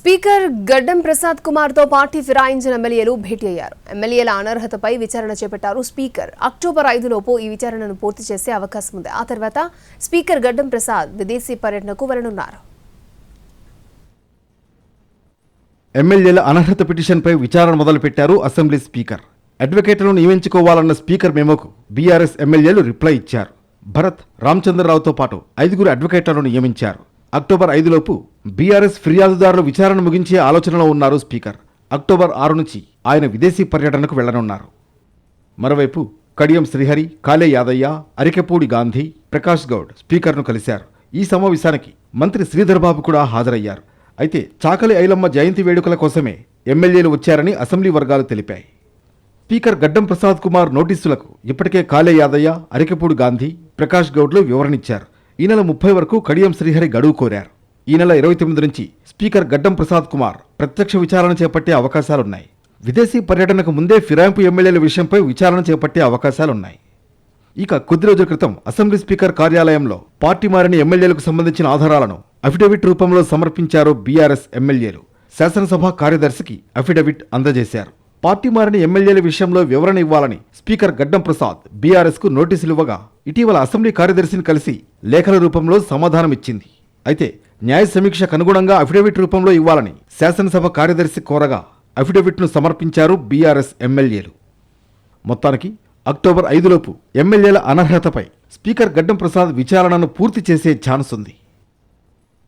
Speaker గడ్డం ప్రసాద్ కుమార్తో party ఫిరాయించిన ఎమ్మెల్యేలు భేటీ అయ్యారు. ఎమ్మెల్యేల అనర్హతపై విచారణ చేపట్టారు స్పీకర్. అక్టోబర్ ఐదులోపు ఈ విచారణను పూర్తి చేసే అవకాశం ఉంది. ఆ తర్వాత స్పీకర్ గడ్డం ప్రసాద్ విదేశీ పర్యటనకు వెళ్ళనున్నారు ఎమ్మెల్యేల అనర్హత పిటిషన్పై విచారణ మొదలుపెట్టారు అసెంబ్లీ స్పీకర్. అడ్వకేట్లను నియమించుకోవాలన్న స్పీకర్ మెమోకు బీఆర్ఎస్ ఎమ్మెల్యేలు రిప్లై ఇచ్చారు. భరత్ రామచంద్రరావుతో పాటు ఐదుగురు అడ్వకేట్లను నియమించారు. అక్టోబర్ ఐదులోపు బీఆర్ఎస్ ఫిర్యాదుదారులు విచారణ ముగించే ఆలోచనలో ఉన్నారు స్పీకర్. అక్టోబర్ ఆరు నుంచి ఆయన విదేశీ పర్యటనకు వెళ్ళనున్నారు. మరోవైపు కడియం శ్రీహరి కాలే యాదయ్య అరికెపూడి గాంధీ ప్రకాష్ గౌడ్ స్పీకర్ను కలిశారు. ఈ సమావేశానికి మంత్రి శ్రీధర్ బాబు కూడా హాజరయ్యారు. అయితే చాకలి ఐలమ్మ జయంతి వేడుకల కోసమే ఎమ్మెల్యేలు వచ్చారని అసెంబ్లీ వర్గాలు తెలిపాయి. స్పీకర్ గడ్డం ప్రసాద్ కుమార్ నోటీసులకు ఇప్పటికే కాలే యాదయ్య అరికెపూడి గాంధీ ప్రకాష్ గౌడ్లు వివరణిచ్చారు ఈ నెల ముప్పై వరకు కడియం శ్రీహరి గడువు కోరారు. ఈ నెల ఇరవై తొమ్మిది నుంచి స్పీకర్ గడ్డం ప్రసాద్ కుమార్ ప్రత్యక్ష విచారణ చేపట్టే అవకాశాలున్నాయి. విదేశీ పర్యటనకు ముందే ఫిరాయింపు ఎమ్మెల్యేల విషయంపై విచారణ చేపట్టే అవకాశాలున్నాయి. ఇక కొద్ది రోజుల క్రితం అసెంబ్లీ స్పీకర్ కార్యాలయంలో పార్టీ మారిన ఎమ్మెల్యేలకు సంబంధించిన ఆధారాలను అఫిడవిట్ రూపంలో సమర్పించారు బీఆర్ఎస్ ఎమ్మెల్యేలు. శాసనసభ కార్యదర్శికి అఫిడవిట్ అందజేశారు. పార్టీ మారిన ఎమ్మెల్యేల విషయంలో వివరణ ఇవ్వాలని స్పీకర్ గడ్డం ప్రసాద్ బీఆర్ఎస్కు నోటీసులు ఇవ్వగా ఇటీవల అసెంబ్లీ కార్యదర్శిని కలిసి లేఖల రూపంలో సమాధానమిచ్చింది అయితే న్యాయ సమీక్షకు అనుగుణంగా అఫిడవిట్ రూపంలో ఇవ్వాలని శాసనసభ కార్యదర్శి కోరగా అఫిడవిట్ను సమర్పించారు బీఆర్ఎస్ ఎమ్మెల్యేలు. మొత్తానికి అక్టోబర్ ఐదులోపు ఎమ్మెల్యేల అనర్హతపై స్పీకర్ గడ్డం ప్రసాద్ విచారణను పూర్తి చేసే ఛాన్స్ ఉంది